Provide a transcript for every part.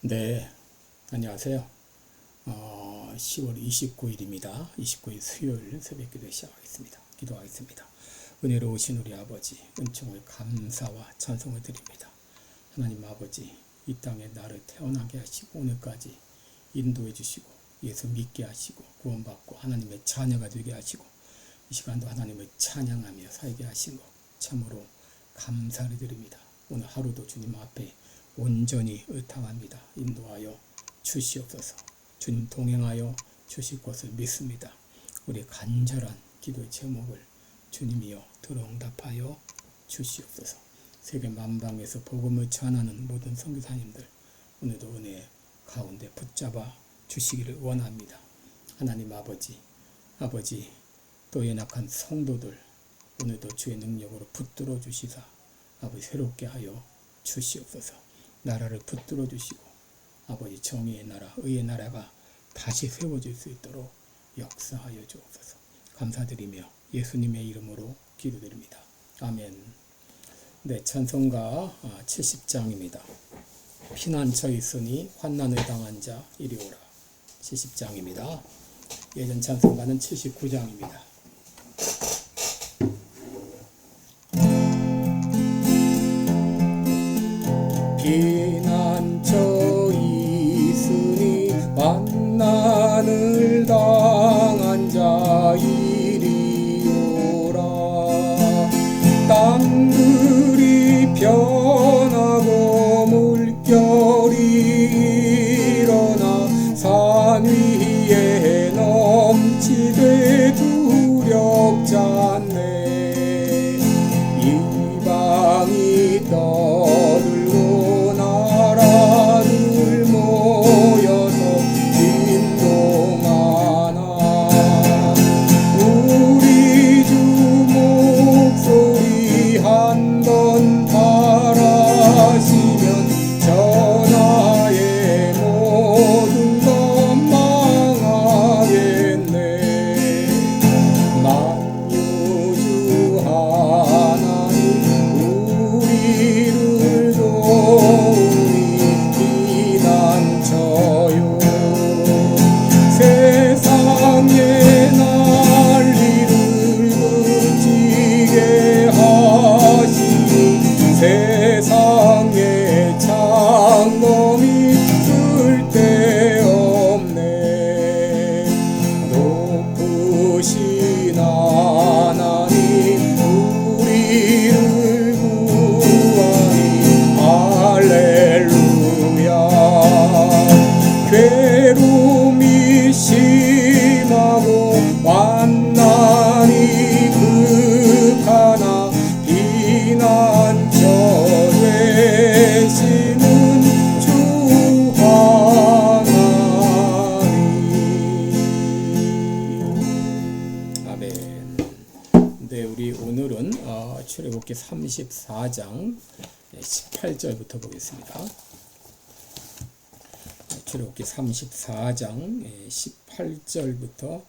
네, 안녕하세요. 어, 10월 29일입니다. 29일 수요일 새벽 기도 시작하겠습니다. 기도하겠습니다. 은혜로우신 우리 아버지, 은총을 감사와 찬송을 드립니다. 하나님 아버지, 이 땅에 나를 태어나게 하시고 오늘까지 인도해 주시고 예수 믿게 하시고 구원받고 하나님의 자녀가 되게 하시고 이 시간도 하나님을 찬양하며 살게 하신 것 참으로 감사를 드립니다. 오늘 하루도 주님 앞에 온전히 의탁합니다. 인도하여 주시옵소서. 주님 동행하여 주실 것을 믿습니다. 우리 간절한 기도의 제목을 주님이여 들어응답하여 주시옵소서. 세계 만방에서 복음을 전하는 모든 선교사님들 오늘도 은혜 가운데 붙잡아 주시기를 원합니다. 하나님 아버지, 아버지 또 연약한 성도들 오늘도 주의 능력으로 붙들어 주시사 아버지 새롭게 하여 주시옵소서. 나라를 붙들어 주시고 아버지 정의의 나라, 의의 나라가 다시 세워질 수 있도록 역사하여 주옵소서. 감사드리며 예수님의 이름으로 기도드립니다. 아멘. 네, 찬송가 70장입니다. 피난처 있으니 환난을 당한 자 이리 오라. 70장입니다. 예전 찬송가는 79장입니다. 이 어, 출애굽기 34장 18절부터 보겠습니다. 출애굽기 34장 18절부터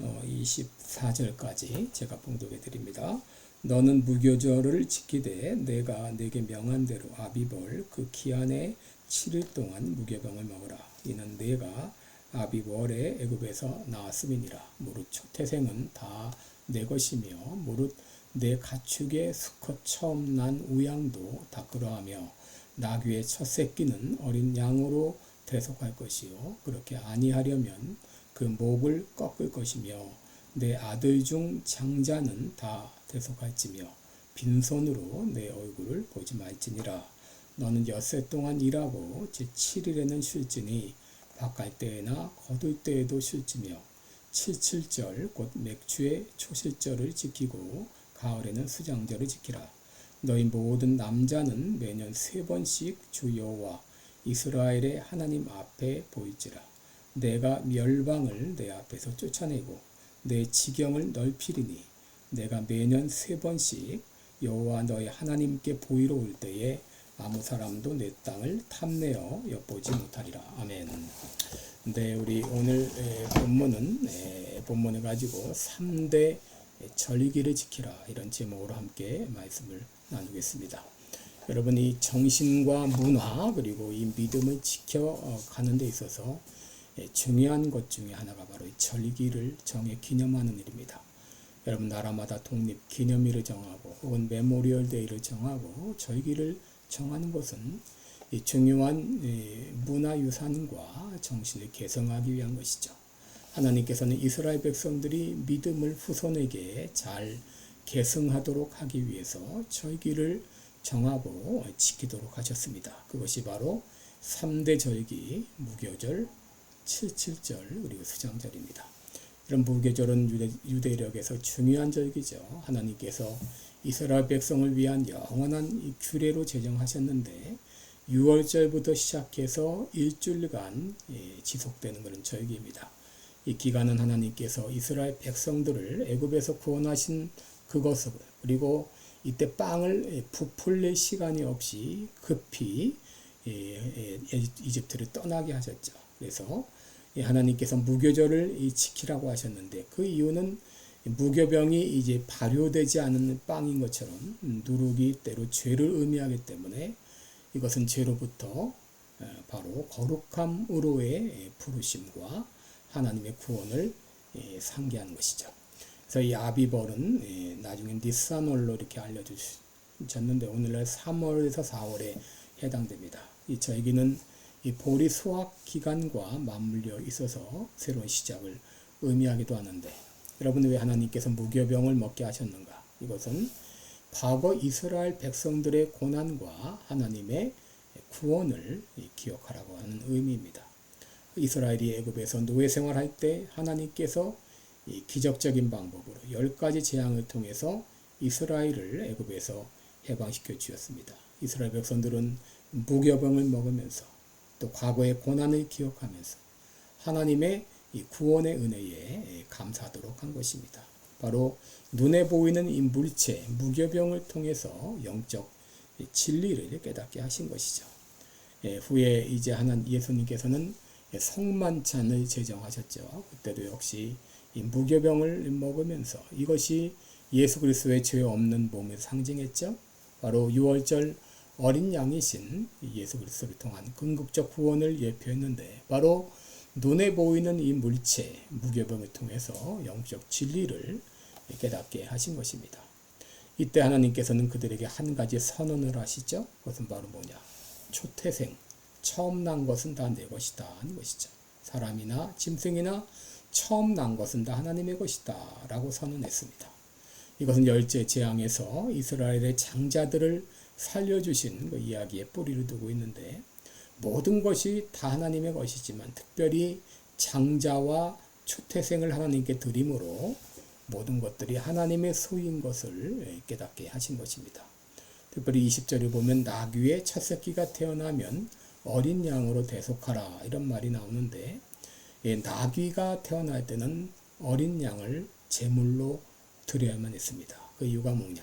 24절까지 제가 봉독해 드립니다. 너는 무교절을 지키되 내가 내게 명한 대로 아비벌 그 기한에 7일 동안 무교병을 먹으라. 이는 내가 아비월에 애굽에서 나왔음이니라. 무릇 첫 태생은 다 내 것이며 무릇 내 가축의 수컷 처음 난 우양도 다 그러하며 나귀의 첫 새끼는 어린 양으로 대속할 것이요. 그렇게 아니하려면 그 목을 꺾을 것이며 내 아들 중 장자는 다 대속할지며 빈손으로 내 얼굴을 보지 말지니라. 너는 엿새 동안 일하고 제 7일에는 쉴지니 바갈 때에나 거둘 때에도 쉴지며 칠칠절 곧 맥주의 초실절을 지키고 가을에는 수장절을 지키라. 너희 모든 남자는 매년 세 번씩 주 여호와 이스라엘의 하나님 앞에 보일지라. 내가 멸방을 내 앞에서 쫓아내고 내 지경을 넓히리니 내가 매년 세 번씩 여호와 너희 하나님께 보이러 올 때에 아무 사람도 내 땅을 탐내어 엿보지 못하리라. 아멘. 네, 우리 오늘 에, 본문은 에, 본문을 가지고 3대 절기를 지키라 이런 제목으로 함께 말씀을 나누겠습니다. 여러분이 정신과 문화 그리고 이 믿음을 지켜가는 데 있어서 예, 중요한 것 중에 하나가 바로 이 절기를 정해 기념하는 일입니다. 여러분 나라마다 독립 기념일을 정하고 혹은 메모리얼 데이를 정하고 절기를 정하는 것은 이 중요한 예, 문화유산과 정신을 개성하기 위한 것이죠. 하나님께서는 이스라엘 백성들이 믿음을 후손에게 잘 계승하도록 하기 위해서 절기를 정하고 지키도록 하셨습니다. 그것이 바로 3대 절기, 무교절, 칠칠절, 그리고 수장절입니다. 이런 무교절은 유대, 유대력에서 중요한 절기죠. 하나님께서 이스라엘 백성을 위한 영원한 규례로 제정하셨는데 6월절부터 시작해서 일주일간 예, 지속되는 그런 절기입니다. 이 기간은 하나님께서 이스라엘 백성들을 애굽에서 구원하신 그것을 그리고 이때 빵을 부풀릴 시간이 없이 급히 이집트를 떠나게 하셨죠. 그래서 하나님께서 무교절을 지키라고 하셨는데 그 이유는 무교병이 이제 발효되지 않은 빵인 것처럼 누룩이 때로 죄를 의미하기 때문에 이것은 죄로부터 바로 거룩함으로의 부르심과 하나님의 구원을 상기하는 것이죠. 그래서 이 아비벌은 예, 나중에 니산월로 이렇게 알려주셨는데 오늘날 3월에서 4월에 해당됩니다. 이 절기는 이 보리 수확 기간과 맞물려 있어서 새로운 시작을 의미하기도 하는데 여러분 왜 하나님께서 무교병을 먹게 하셨는가? 이것은 과거 이스라엘 백성들의 고난과 하나님의 구원을 기억하라고 하는 의미입니다. 이스라엘이 애굽에서 노예 생활할 때 하나님께서 이 기적적인 방법으로 열 가지 재앙을 통해서 이스라엘을 애굽에서 해방시켜 주었습니다. 이스라엘 백성들은 무교병을 먹으면서 또 과거의 고난을 기억하면서 하나님의 이 구원의 은혜에 감사하도록 한 것입니다. 바로 눈에 보이는 이 물체, 무교병을 통해서 영적 진리를 깨닫게 하신 것이죠. 예, 후에 이제 하나님 예수님께서는 성만찬을 제정하셨죠. 그때도 역시 이 무교병을 먹으면서 이것이 예수 그리스도의 죄 없는 몸을 상징했죠. 바로 6월절 어린 양이신 예수 그리스도를 통한 궁극적 구원을 예표했는데 바로 눈에 보이는 이 물체 무교병을 통해서 영적 진리를 깨닫게 하신 것입니다. 이때 하나님께서는 그들에게 한 가지 선언을 하시죠. 그것은 바로 뭐냐? 초태생, 처음 난 것은 다 내 것이다 하는 것이죠. 사람이나 짐승이나 처음 난 것은 다 하나님의 것이다 라고 선언했습니다. 이것은 열째 재앙에서 이스라엘의 장자들을 살려주신 그 이야기에 뿌리를 두고 있는데 모든 것이 다 하나님의 것이지만 특별히 장자와 초태생을 하나님께 드림으로 모든 것들이 하나님의 소유인 것을 깨닫게 하신 것입니다. 특별히 20절에 보면 나귀의 첫 새끼가 태어나면 어린 양으로 대속하라 이런 말이 나오는데 예, 나귀가 태어날 때는 어린 양을 제물로 드려야만 했습니다. 그 이유가 뭐냐?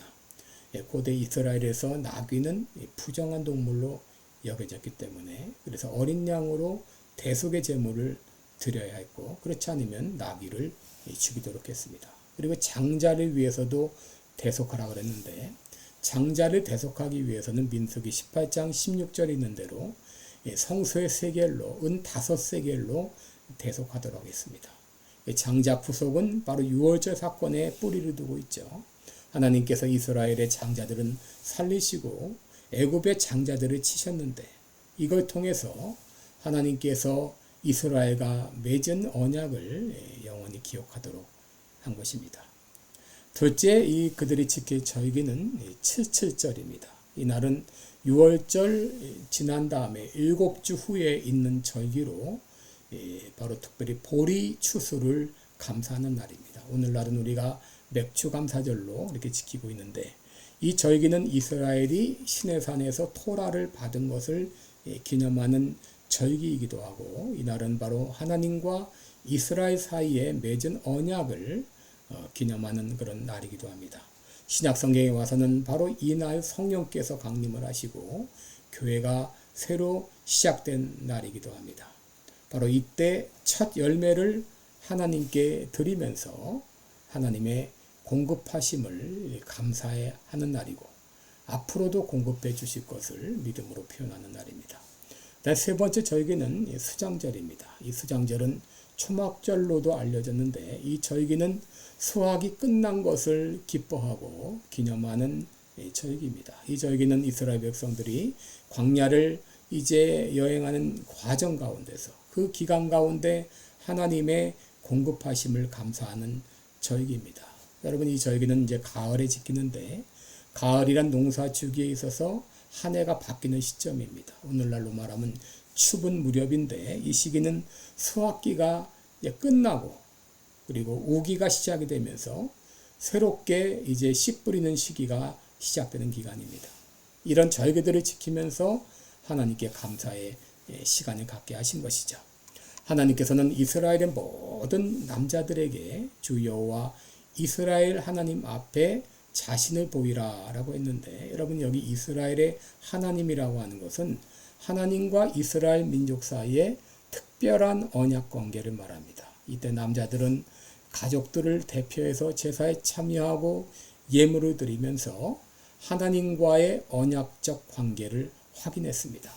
예, 고대 이스라엘에서 나귀는 부정한 동물로 여겨졌기 때문에 그래서 어린 양으로 대속의 제물을 드려야 했고 그렇지 않으면 나귀를 죽이도록 했습니다. 그리고 장자를 위해서도 대속하라 그랬는데 장자를 대속하기 위해서는 민수기 18장 16절에 있는 대로 예, 성소의 세겔로 은 다섯 세겔로 대속하도록 했습니다. 장자 부속은 바로 6월절 사건에 뿌리를 두고 있죠. 하나님께서 이스라엘의 장자들은 살리시고 애굽의 장자들을 치셨는데 이걸 통해서 하나님께서 이스라엘과 맺은 언약을 영원히 기억하도록 한 것입니다. 둘째, 이 그들이 지킬 절기는 77절입니다. 이 날은 6월절 지난 다음에 일곱 주 후에 있는 절기로 예, 바로 특별히 보리 추수를 감사하는 날입니다. 오늘날은 우리가 맥주 감사절로 이렇게 지키고 있는데 이 절기는 이스라엘이 시내산에서 토라를 받은 것을 예, 기념하는 절기이기도 하고 이날은 바로 하나님과 이스라엘 사이에 맺은 언약을 어, 기념하는 그런 날이기도 합니다. 신약 성경에 와서는 바로 이날 성령께서 강림을 하시고 교회가 새로 시작된 날이기도 합니다. 바로 이때 첫 열매를 하나님께 드리면서 하나님의 공급하심을 감사해 하는 날이고 앞으로도 공급해 주실 것을 믿음으로 표현하는 날입니다. 네, 세 번째 절기는 수장절입니다. 이 수장절은 초막절로도 알려졌는데 이 절기는 수확이 끝난 것을 기뻐하고 기념하는 절기입니다. 이 절기는 이스라엘 백성들이 광야를 이제 여행하는 과정 가운데서 그 기간 가운데 하나님의 공급하심을 감사하는 절기입니다. 여러분 이 절기는 이제 가을에 지키는데 가을이란 농사 주기에 있어서 한 해가 바뀌는 시점입니다. 오늘날로 말하면 추분 무렵인데 이 시기는 수확기가 끝나고 그리고 우기가 시작이 되면서 새롭게 이제 씨 뿌리는 시기가 시작되는 기간입니다. 이런 절기들을 지키면서 하나님께 감사의 시간을 갖게 하신 것이죠. 하나님께서는 이스라엘의 모든 남자들에게 주 여호와 이스라엘 하나님 앞에 자신을 보이라라고 했는데 여러분 여기 이스라엘의 하나님이라고 하는 것은 하나님과 이스라엘 민족 사이에 특별한 언약 관계를 말합니다. 이때 남자들은 가족들을 대표해서 제사에 참여하고 예물을 드리면서 하나님과의 언약적 관계를 확인했습니다.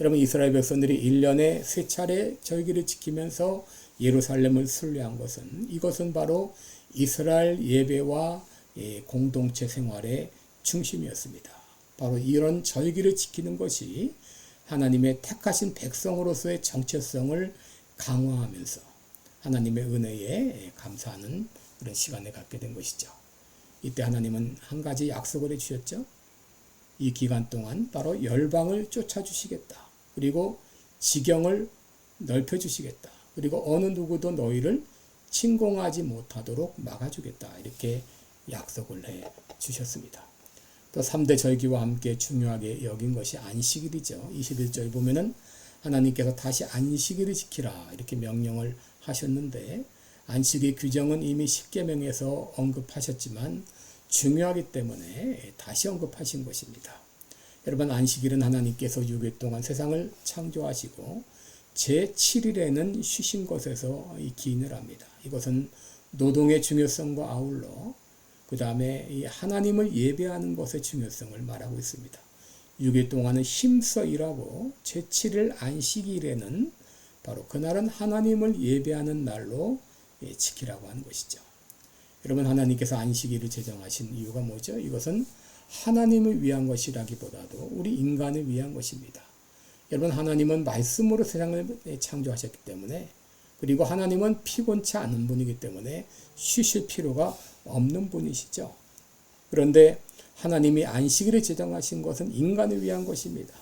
여러분 이스라엘 백성들이 1년에 세 차례 절기를 지키면서 예루살렘을 순례한 것은 이것은 바로 이스라엘 예배와 예, 공동체 생활의 중심이었습니다. 바로 이런 절기를 지키는 것이 하나님의 택하신 백성으로서의 정체성을 강화하면서 하나님의 은혜에 감사하는 그런 시간을 갖게 된 것이죠. 이때 하나님은 한 가지 약속을 해주셨죠. 이 기간 동안 바로 열방을 쫓아주시겠다. 그리고 지경을 넓혀주시겠다. 그리고 어느 누구도 너희를 침공하지 못하도록 막아주겠다. 이렇게 약속을 해 주셨습니다. 또 3대 절기와 함께 중요하게 여긴 것이 안식일이죠. 21절 보면은 하나님께서 다시 안식일을 지키라 이렇게 명령을 하셨는데 안식의 규정은 이미 10계명에서 언급하셨지만 중요하기 때문에 다시 언급하신 것입니다. 여러분 안식일은 하나님께서 6일 동안 세상을 창조하시고 제 7일에는 쉬신 것에서 기인을 합니다. 이것은 노동의 중요성과 아울러 그 다음에 하나님을 예배하는 것의 중요성을 말하고 있습니다. 6일 동안은 힘써 일하고 제7일 안식일에는 바로 그날은 하나님을 예배하는 날로 예, 지키라고 하는 것이죠. 여러분 하나님께서 안식일을 제정하신 이유가 뭐죠? 이것은 하나님을 위한 것이라기보다도 우리 인간을 위한 것입니다. 여러분 하나님은 말씀으로 세상을 창조하셨기 때문에 그리고 하나님은 피곤치 않은 분이기 때문에 쉬실 필요가 없는 분이시죠. 그런데 하나님이 안식일을 제정하신 것은 인간을 위한 것입니다.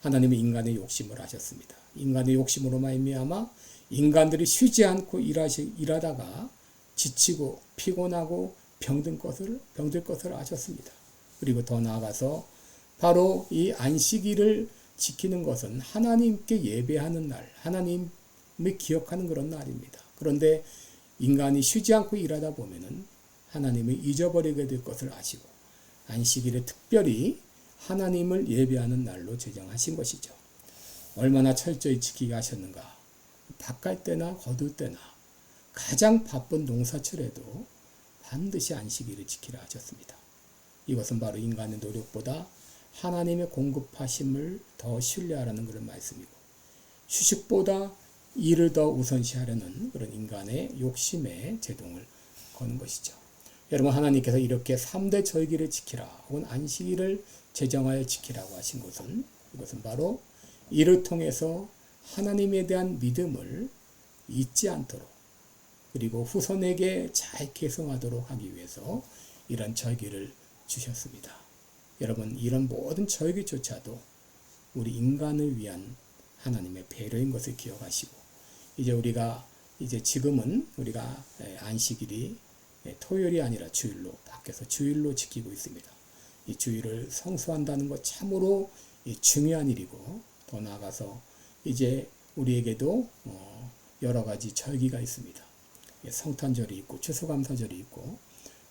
하나님이 인간의 욕심을 하셨습니다. 인간의 욕심으로 말미암아 인간들이 쉬지 않고 일하시, 일하다가 지치고 피곤하고 병든 것을 병들 것을 아셨습니다. 그리고 더 나아가서 바로 이 안식일을 지키는 것은 하나님께 예배하는 날, 하나님을 기억하는 그런 날입니다. 그런데 인간이 쉬지 않고 일하다 보면은 하나님을 잊어버리게 될 것을 아시고 안식일에 특별히 하나님을 예배하는 날로 제정하신 것이죠. 얼마나 철저히 지키게 하셨는가. 바깔 때나 거둘 때나 가장 바쁜 농사철에도 반드시 안식일을 지키라 하셨습니다. 이것은 바로 인간의 노력보다 하나님의 공급하심을 더 신뢰하라는 그런 말씀이고 휴식보다 일을 더 우선시하려는 그런 인간의 욕심에 제동을 거는 것이죠. 여러분 하나님께서 이렇게 3대 절기를 지키라 혹은 안식일을 제정하여 지키라고 하신 것은 이것은 바로 이를 통해서 하나님에 대한 믿음을 잊지 않도록 그리고 후손에게 잘 계승하도록 하기 위해서 이런 절기를 주셨습니다. 여러분 이런 모든 절기조차도 우리 인간을 위한 하나님의 배려인 것을 기억하시고 이제 우리가 이제 지금은 우리가 안식일이 토요일이 아니라 주일로 바뀌어서 주일로 지키고 있습니다. 이 주일을 성수한다는 것 참으로 중요한 일이고 더 나아가서 이제 우리에게도 어, 여러 가지 절기가 있습니다. 성탄절이 있고 추수감사절이 있고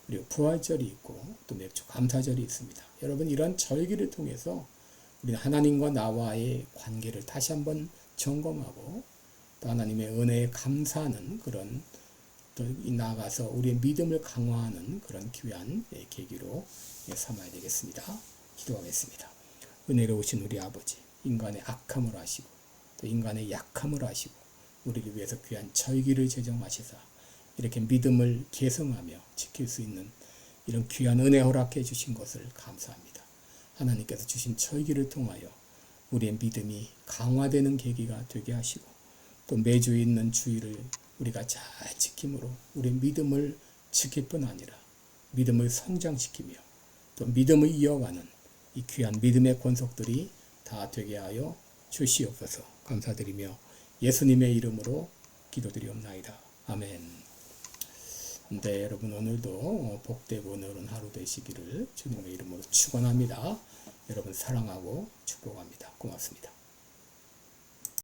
그리고 부활절이 있고 또 맥주 감사절이 있습니다. 여러분 이런 절기를 통해서 우리 하나님과 나와의 관계를 다시 한번 점검하고 또 하나님의 은혜에 감사하는 그런 또 나아가서 우리의 믿음을 강화하는 그런 귀한 예, 계기로 예, 삼아야 되겠습니다. 기도하겠습니다. 은혜로우신 우리 아버지, 인간의 악함을 아시고 또 인간의 약함을 아시고 우리를 위해서 귀한 절기를 제정하시사 이렇게 믿음을 계승하며 지킬 수 있는 이런 귀한 은혜 허락해 주신 것을 감사합니다. 하나님께서 주신 절기를 통하여 우리의 믿음이 강화되는 계기가 되게 하시고 또 매주 있는 주의를 우리가 잘 지킴으로 우리의 믿음을 지킬 뿐 아니라 믿음을 성장시키며 또 믿음을 이어가는 이 귀한 믿음의 권속들이 다 되게 하여 주시옵소서 감사드리며 예수님의 이름으로 기도드리옵나이다. 아멘. 네, 여러분 오늘도 복되고 오늘은 하루 되시기를 주님의 이름으로 축원합니다. 여러분 사랑하고 축복합니다. 고맙습니다.